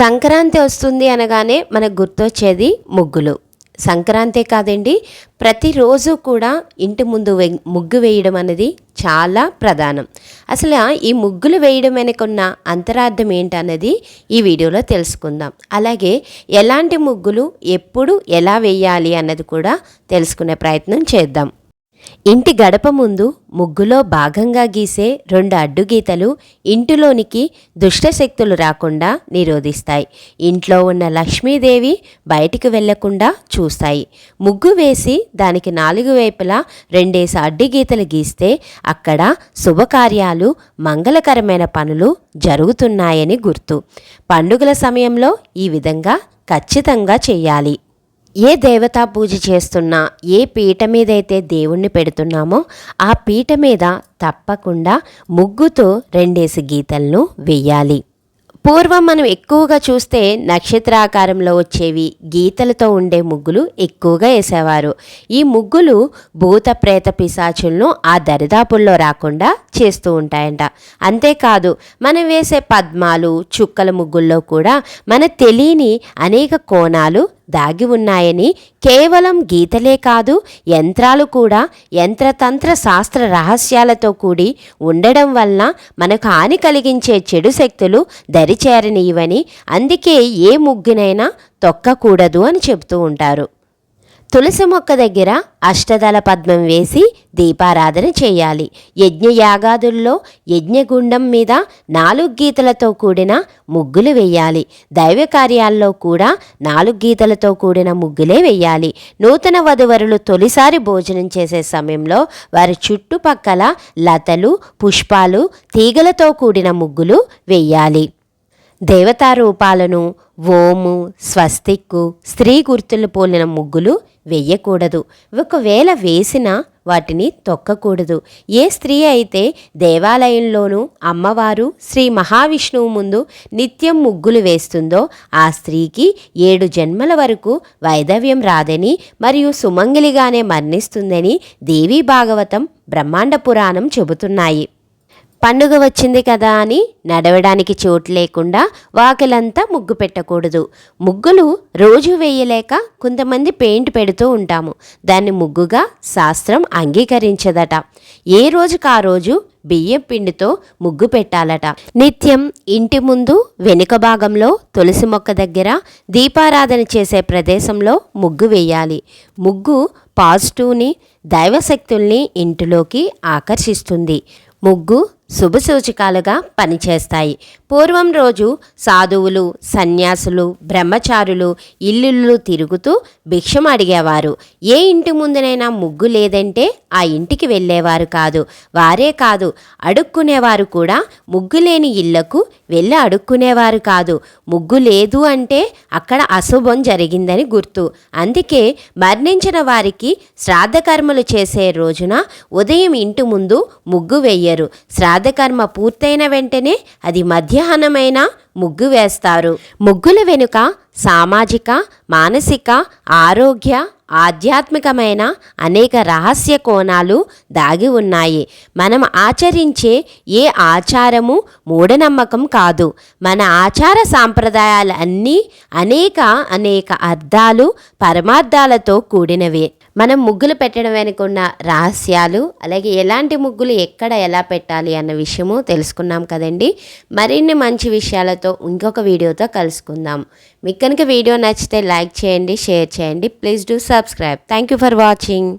సంక్రాంతి వస్తుంది అనగానే మనకు గుర్తొచ్చేది ముగ్గులు. సంక్రాంతే కాదండి ప్రతిరోజు కూడా ఇంటి ముందు వె ముగ్గు వేయడం అనేది చాలా ప్రధానం. అసలు ఈ ముగ్గులు వేయడం వెనుకున్న అంతరార్థం ఏంటన్నది ఈ వీడియోలో తెలుసుకుందాం. అలాగే ఎలాంటి ముగ్గులు ఎప్పుడు ఎలా వేయాలి అన్నది కూడా తెలుసుకునే ప్రయత్నం చేద్దాం. ఇంటి గడప ముందు ముగ్గులో భాగంగా గీసే రెండు అడ్డుగీతలు ఇంటిలోనికి దుష్టశక్తులు రాకుండా నిరోధిస్తాయి. ఇంట్లో ఉన్న లక్ష్మీదేవి బయటికి వెళ్ళకుండా చూస్తాయి. ముగ్గు వేసి దానికి నాలుగు వైపులా రెండేసి అడ్డుగీతలు గీస్తే అక్కడ శుభకార్యాలు మంగళకరమైన పనులు జరుగుతున్నాయని గుర్తు. పండుగల సమయంలో ఈ విధంగా ఖచ్చితంగా చేయాలి ఏ దేవతా పూజ చేస్తున్నా ఏ పీట మీదైతే దేవుణ్ణి పెడుతున్నామో ఆ పీట మీద తప్పకుండా ముగ్గుతో రెండేసి గీతలను వేయాలి. పూర్వం మనం ఎక్కువగా చూస్తే నక్షత్రాకారంలో వచ్చేవి గీతలతో ఉండే ముగ్గులు ఎక్కువగా వేసేవారు. ఈ ముగ్గులు భూత ప్రేత పిశాచులను ఆ దరిదాపుల్లో రాకుండా చేస్తూ ఉంటాయంట. అంతేకాదు మనం వేసే పద్మాలు చుక్కల ముగ్గుల్లో కూడా మన తెలియని అనేక కోణాలు దాగి ఉన్నాయని కేవలం గీతలే కాదు యంత్రాలు కూడా యంత్రతంత్ర శాస్త్ర రహస్యాలతో కూడి ఉండడం వలన మనకు హాని కలిగించే చెడు శక్తులు దరిచేరనివని అందుకే ఏ ముగ్గునైనా తొక్కకూడదు అని చెబుతూ ఉంటారు. తులసి మొక్క దగ్గర అష్టదళ పద్మం వేసి దీపారాధన చేయాలి. యజ్ఞయాగాదుల్లో యజ్ఞగుండం మీద నాలుగు గీతలతో కూడిన ముగ్గులు వేయాలి. దైవ కార్యాల్లో కూడా నాలుగు గీతలతో కూడిన ముగ్గులే వేయాలి. నూతన వధువరులు తొలిసారి భోజనం చేసే సమయంలో వారి చుట్టుపక్కల లతలు పుష్పాలు తీగలతో కూడిన ముగ్గులు వేయాలి. దేవతా రూపాలను ఓము స్వస్తిక్కు స్త్రీ గుర్తులు పోలిన ముగ్గులు వెయ్యకూడదు ఒకవేళ వేసినా వాటిని తొక్కకూడదు. ఏ స్త్రీ అయితే దేవాలయంలోనూ అమ్మవారు శ్రీ మహావిష్ణువు ముందు నిత్యం ముగ్గులు వేస్తుందో ఆ స్త్రీకి ఏడు జన్మల వరకు వైధవ్యం రాదని మరియు సుమంగిలిగానే మరణిస్తుందని దేవీ భాగవతం బ్రహ్మాండ పురాణం చెబుతున్నాయి. పండుగ వచ్చింది కదా అని నడవడానికి చోటు లేకుండా వాకిలంతా ముగ్గు పెట్టకూడదు. ముగ్గులు రోజు వేయలేక కొంతమంది పెయింట్ పెడుతూ ఉంటాము. దాన్ని ముగ్గుగా శాస్త్రం అంగీకరించదట. ఏ రోజుకు ఆ రోజు బియ్యం పిండితో ముగ్గు పెట్టాలట. నిత్యం ఇంటి ముందు వెనుక భాగంలో తులసి మొక్క దగ్గర దీపారాధన చేసే ప్రదేశంలో ముగ్గు వేయాలి. ముగ్గు పాజిటివ్ని దైవశక్తుల్ని ఇంటిలోకి ఆకర్షిస్తుంది. ముగ్గు శుభసూచకాలుగా పనిచేస్తాయి. పూర్వం రోజు సాధువులు సన్యాసులు బ్రహ్మచారులు ఇల్లుళ్ళు తిరుగుతూ భిక్షం అడిగేవారు. ఏ ఇంటి ముందునైనా ముగ్గు లేదంటే ఆ ఇంటికి వెళ్ళేవారు కాదు. వారే కాదు అడుక్కునేవారు కూడా ముగ్గు లేని ఇళ్ళకు వెళ్ళి అడుక్కునేవారు కాదు. ముగ్గు లేదు అంటే అక్కడ అశుభం జరిగిందని గుర్తు. అందుకే మరణించిన వారికి శ్రాద్ధకర్మలు చేసే రోజున ఉదయం ఇంటి ముందు ముగ్గు వేయరు. శ్రాద్ధకర్మ పూర్తయిన వెంటనే అది మధ్యాహ్నమైన ముగ్గు వేస్తారు. ముగ్గుల వెనుక సామాజిక మానసిక ఆరోగ్య ఆధ్యాత్మికమైన అనేక రహస్య కోణాలు దాగి ఉన్నాయి. మనం ఆచరించే ఏ ఆచారము మూఢనమ్మకం కాదు. మన ఆచార సాంప్రదాయాలన్నీ అనేక అనేక అర్థాలు పరమార్థాలతో కూడినవే. మనం ముగ్గులు పెట్టడం వెనుక ఉన్న రహస్యాలు అలాగే ఎలాంటి ముగ్గులు ఎక్కడ ఎలా పెట్టాలి అన్న విషయము తెలుసుకున్నాం కదండి. మరిన్ని మంచి విషయాలతో ఇంకొక వీడియోతో కలుసుకుందాం. మీకు కనుక వీడియో నచ్చితే లైక్ చేయండి షేర్ చేయండి. Please do subscribe. Thank you for watching.